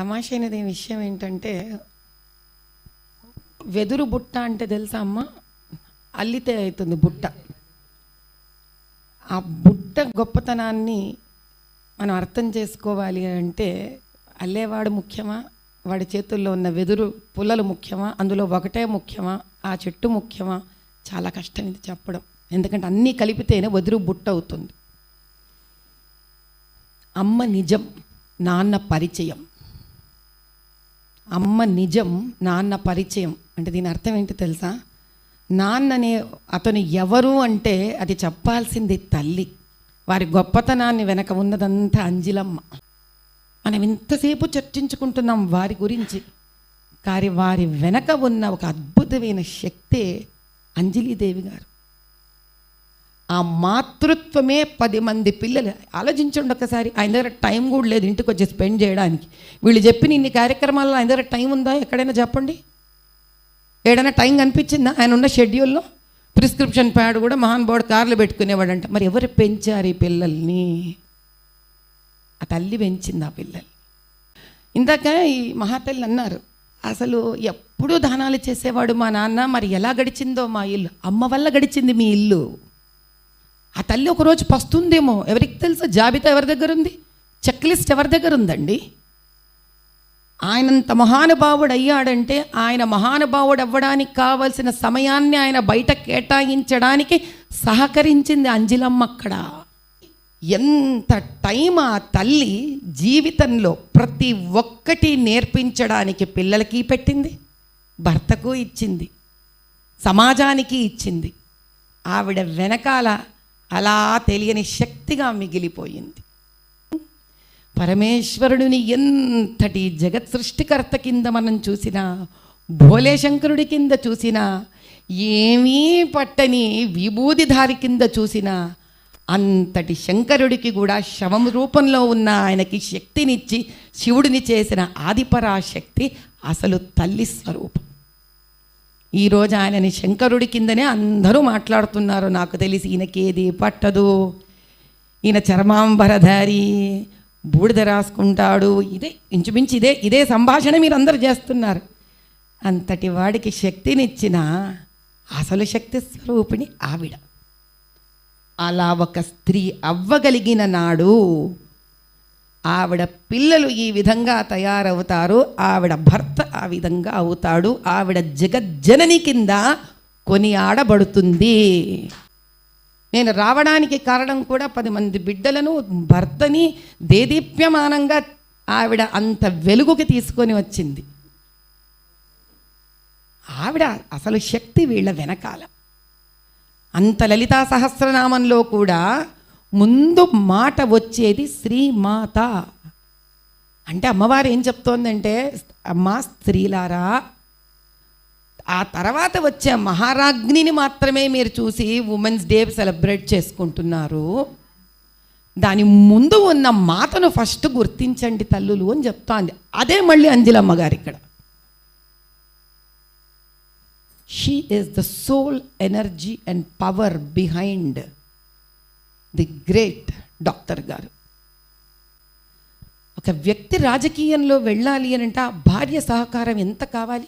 తమాషైనది విషయం ఏంటంటే వెదురు బుట్ట అంటే తెలుసా అమ్మ? అల్లితే అవుతుంది బుట్ట. ఆ బుట్ట గొప్పతనాన్ని మనం అర్థం చేసుకోవాలి అంటే అల్లేవాడు ముఖ్యమా? వాడి చేతుల్లో ఉన్న వెదురు పుల్లలు ముఖ్యమా? అందులో ఒకటే ముఖ్యమా? ఆ చెట్టు ముఖ్యమా? చాలా కష్టం ఇది చెప్పడం. ఎందుకంటే అన్నీ కలిపితేనే వెదురు బుట్ట అవుతుంది. అమ్మ నిజం నాన్న పరిచయం. అమ్మ నిజం నాన్న పరిచయం. అంటే దీని అర్థం ఏంటి తెలుసా? నాన్ననే అతను ఎవరు అంటే అది చెప్పాల్సింది తల్లి. వారి గొప్పతనాన్ని వెనక ఉన్నదంతా అంజిలమ్మ. మనం ఇంతసేపు చర్చించుకుంటున్నాం వారి గురించి. కానీ వారి వెనక ఉన్న ఒక అద్భుతమైన శక్తే అంజలిదేవి గారు. ఆ మాతృత్వమే పది మంది పిల్లలు. ఆలోచించండి ఒకసారి ఆయన దగ్గర టైం కూడా లేదు ఇంటికి వచ్చి స్పెండ్ చేయడానికి. వీళ్ళు చెప్పిన ఇన్ని కార్యక్రమాల్లో ఆయన దగ్గర టైం ఉందా? ఎక్కడైనా చెప్పండి. ఏడైనా టైం కనిపించిందా? ఆయన ఉన్న షెడ్యూల్లో? ప్రిస్క్రిప్షన్ ప్యాడ్ కూడా మహాన్ బోర్డు కార్లు పెట్టుకునేవాడంట. మరి ఎవరు పెంచారు ఈ పిల్లల్ని? ఆ తల్లి పెంచింది ఆ పిల్లల్ని. ఇందాక ఈ మహాతల్లి అన్నారు అసలు ఎప్పుడూ దానాలు చేసేవాడు మా నాన్న మరి ఎలా గడిచిందో మా ఇల్లు? అమ్మ వల్ల గడిచింది మీ ఇల్లు? ఆ తల్లి ఒకరోజు పస్తుందేమో. ఎవరికి తెలుసు? జాబితా ఎవరి దగ్గర ఉంది చెక్ లిస్ట్ ఎవరి దగ్గర ఉందండి ఆయనంత మహానుభావుడు అయ్యాడంటే ఆయన మహానుభావుడు అవ్వడానికి కావలసిన సమయాన్ని ఆయన బయట కేటాయించడానికి సహకరించింది అంజలమ్మ అక్కడ. ఎంత టైం ఆ తల్లి జీవితంలో ప్రతి ఒక్కటి నేర్పించడానికి పిల్లలకి పెట్టింది? భర్తకు ఇచ్చింది. సమాజానికి ఇచ్చింది. ఆవిడ వెనకాల అలా తెలియని శక్తిగా మిగిలిపోయింది. పరమేశ్వరుడిని ఎంతటి జగత్ సృష్టికర్త కింద మనం చూసినా భోలే శంకరుడి కింద చూసినా ఏమీ పట్టని విభూతిధారి కింద చూసినా అంతటి శంకరుడికి కూడా శవం రూపంలో ఉన్న ఆయనకి శక్తినిచ్చి శివుడిని చేసిన ఆదిపరాశక్తి అసలు తల్లి స్వరూపం. ఈరోజు ఆయనని శంకరుడి కిందనే అందరూ మాట్లాడుతున్నారు. నాకు తెలిసి ఈయనకేది పట్టదు. ఈయన చర్మాంబరధారి బూడిద రాసుకుంటాడు. ఇదే ఇంచుమించు ఇదే ఇదే సంభాషణ మీరు అందరు చేస్తున్నారు. అంతటి వాడికి శక్తినిచ్చిన అసలు శక్తి స్వరూపిణి ఆవిడ. అలా ఒక స్త్రీ అవ్వగలిగిన నాడు ఆవిడ పిల్లలు ఈ విధంగా తయారవుతారు. ఆవిడ భర్త ఆ విధంగా అవుతాడు. ఆవిడ జగజ్జనని కింద కొని ఆడబడుతుంది నేను రావడానికి కారణం కూడా పది మంది బిడ్డలను భర్తని దేదీప్యమానంగా ఆవిడ అంత వెలుగుకి తీసుకొని వచ్చింది. ఆవిడ అసలు శక్తి వీళ్ళ వెనకాల. అంత లలితా సహస్రనామంలో కూడా ముందు మాట వచ్చేది శ్రీమాత. అంటే అమ్మవారు ఏం చెప్తోందంటే అమ్మ స్త్రీలారా ఆ తర్వాత వచ్చే మహారాజ్ఞిని మాత్రమే మీరు చూసి ఉమెన్స్ డే సెలబ్రేట్ చేసుకుంటున్నారు. దాని ముందు ఉన్న మాతను ఫస్ట్ గుర్తించండి తల్లులు అని చెప్తోంది. అదే మళ్ళీ అంజలమ్మ గారు ఇక్కడ. She is the soul energy and power behind the great doctor గారు. ఒక వ్యక్తి రాజకీయంలో వెళ్ళాలి అని అంటే ఆ భార్య సహకారం ఎంత కావాలి?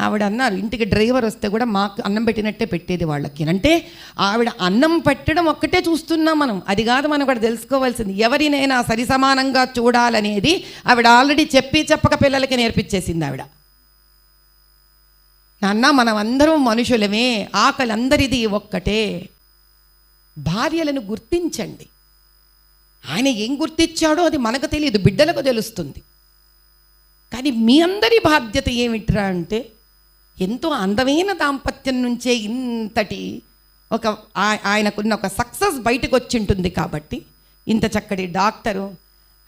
ఆవిడ అన్నారు ఇంటికి డ్రైవర్ వస్తే కూడా మాకు అన్నం పెట్టినట్టే పెట్టేది వాళ్ళకి. అంటే ఆవిడ అన్నం పెట్టడం ఒక్కటే చూస్తున్నాం మనం. అది కాదు మనం కూడా తెలుసుకోవాల్సింది. ఎవరినైనా సరి సమానంగా చూడాలనేది ఆవిడ ఆల్రెడీ చెప్పి చెప్పక పిల్లలకి నేర్పించేసింది ఆవిడ. నాన్న మనం అందరం మనుషులమే. ఆకలి అందరిది ఒక్కటే. భార్యలను గుర్తించండి. ఆయన ఏం గుర్తించాడో అది మనకు తెలియదు బిడ్డలకు తెలుస్తుంది. కానీ మీ అందరి బాధ్యత ఏమిట్రా అంటే ఎంతో అందమైన దాంపత్యం నుంచే ఇంతటి ఒక ఆయనకున్న ఒక సక్సెస్ బయటకు వచ్చి ఉంటుంది కాబట్టి ఇంత చక్కటి డాక్టరు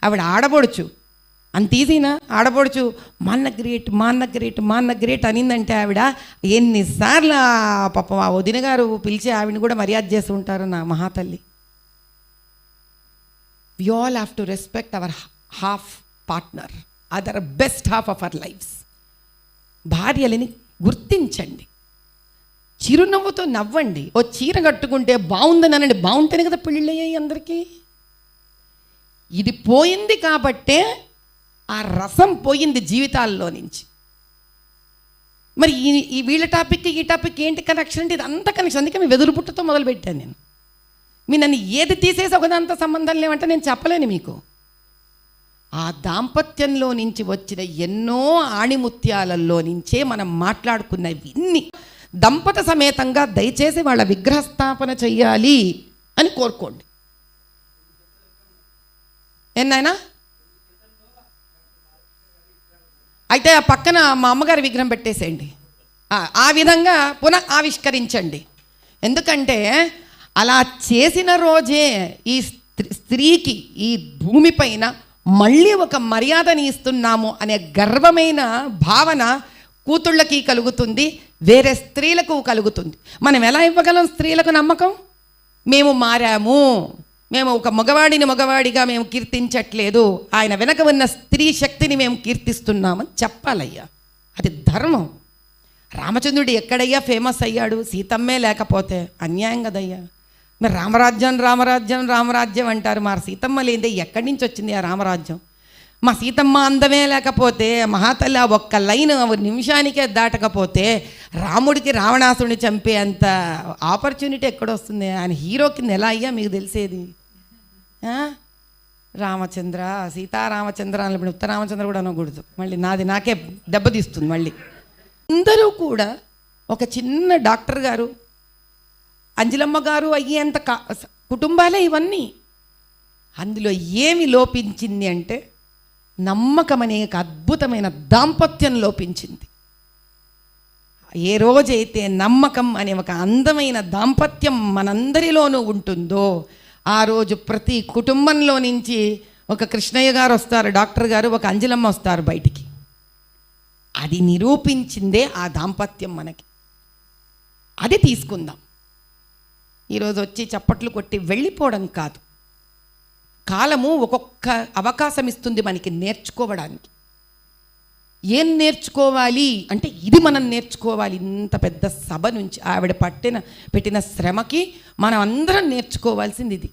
ఆవిడ ఆడబడుచు అంత ఈజీనా? ఆడబొడుచు మా అన్న గ్రేట్ మా అన్న గ్రేట్ మా అన్న గ్రేట్ అనిందంటే ఆవిడ ఎన్నిసార్లు పాపం ఆ వదిన గారు పిలిచి ఆవిడని కూడా మర్యాద చేసి ఉంటారు నా మహాతల్లి. We all have to respect our half partner other best half of our lifes భార్యలని గుర్తించండి. చిరునవ్వుతో నవ్వండి. ఓ చీర కట్టుకుంటే బాగుందని అనండి. బాగుంటేనే కదా పెళ్ళి అయ్యాయి అందరికీ. ఇది పోయింది కాబట్టే ఆ రసం పోయింది జీవితాల్లో నుంచి. మరి ఈ ఈ వీళ్ళ టాపిక్ ఈ టాపిక్ ఏంటి కనెక్షన్ అంటే ఇది అంత కనెక్షన్ అందుకే మీ వెదురు పుట్టతో మొదలుపెట్టాను నేను. మీ నన్ను ఏది తీసేసి ఒకదంత సంబంధం లేవంటే నేను చెప్పలేను మీకు. ఆ దాంపత్యంలో నుంచి వచ్చిన ఎన్నో ఆణిముత్యాలలో నుంచే మనం మాట్లాడుకున్నవి ఇన్ని దంపత సమేతంగా దయచేసి వాళ్ళ విగ్రహ స్థాపన చెయ్యాలి అని కోరుకోండి. ఎన్నైనా? అయితే ఆ పక్కన మా అమ్మగారి విగ్రహం పెట్టేసేయండి. ఆ, ఆ విధంగా పునః ఆవిష్కరించండి ఎందుకంటే అలా చేసిన రోజే ఈ స్త్రీ- స్త్రీకి ఈ భూమిపైన మళ్ళీ ఒక మర్యాదని ఇస్తున్నాము అనే గర్వమైన భావన కూతుళ్ళకి కలుగుతుంది వేరే స్త్రీలకు కలుగుతుంది. మనం ఎలా ఇవ్వగలం స్త్రీలకు నమ్మకం? మేము మారాము. మేము ఒక మగవాడిని మగవాడిగా మేము కీర్తించట్లేదు. ఆయన వెనక ఉన్న స్త్రీ శక్తిని మేము కీర్తిస్తున్నామని చెప్పాలయ్యా. అది ధర్మం. రామచంద్రుడు ఎక్కడయ్యా ఫేమస్ అయ్యాడు? సీతమ్మే లేకపోతే అన్యాయం కదయ్యా. మరి రామరాజ్యం రామరాజ్యం రామరాజ్యం అంటారు. మా సీతమ్మ లేదే ఎక్కడి నుంచి వచ్చింది ఆ రామరాజ్యం? మా సీతమ్మ అందమే లేకపోతే మహాతల్లి ఆ ఒక్క లైన్ నిమిషానికే దాటకపోతే రాముడికి రావణాసుడిని చంపే అంత ఆపర్చునిటీ ఎక్కడొస్తుంది? ఆయన హీరో కింద ఎలా అయ్యా మీకు తెలిసేది? రామచంద్ర సీతారామచంద్ర అని ఇప్పుడు ఉత్తరామచంద్ర కూడా అనకూడదు. మళ్ళీ నాది నాకే దెబ్బతీస్తుంది మళ్ళీ. అందరూ కూడా ఒక చిన్న డాక్టర్ గారు అంజలమ్మ గారు అయ్యేంత కా కుటుంబాలే ఇవన్నీ. అందులో ఏమి లోపించింది అంటే నమ్మకం అనే ఒక అద్భుతమైన దాంపత్యం లోపించింది. ఏ రోజైతే నమ్మకం అనే ఒక అందమైన దాంపత్యం మనందరిలోనూ ఉంటుందో ఆ రోజు ప్రతి కుటుంబంలో నుంచి ఒక కృష్ణయ్య గారు వస్తారు డాక్టర్ గారు ఒక అంజలమ్మ వస్తారు బయటికి. అది నిరూపించిందే ఆ దాంపత్యం మనకి. అది తీసుకుందాం. ఈరోజు వచ్చి చప్పట్లు కొట్టి వెళ్ళిపోవడం కాదు. కాలము ఒక్కొక్క అవకాశం ఇస్తుంది మనకి నేర్చుకోవడానికి. ఏం నేర్చుకోవాలి? అంటే ఇది మనం నేర్చుకోవాలి. ఇంత పెద్ద సభ నుంచి ఆవిడ పట్టిన పెట్టిన శ్రమకి మనం అందరం నేర్చుకోవాల్సింది ఇది.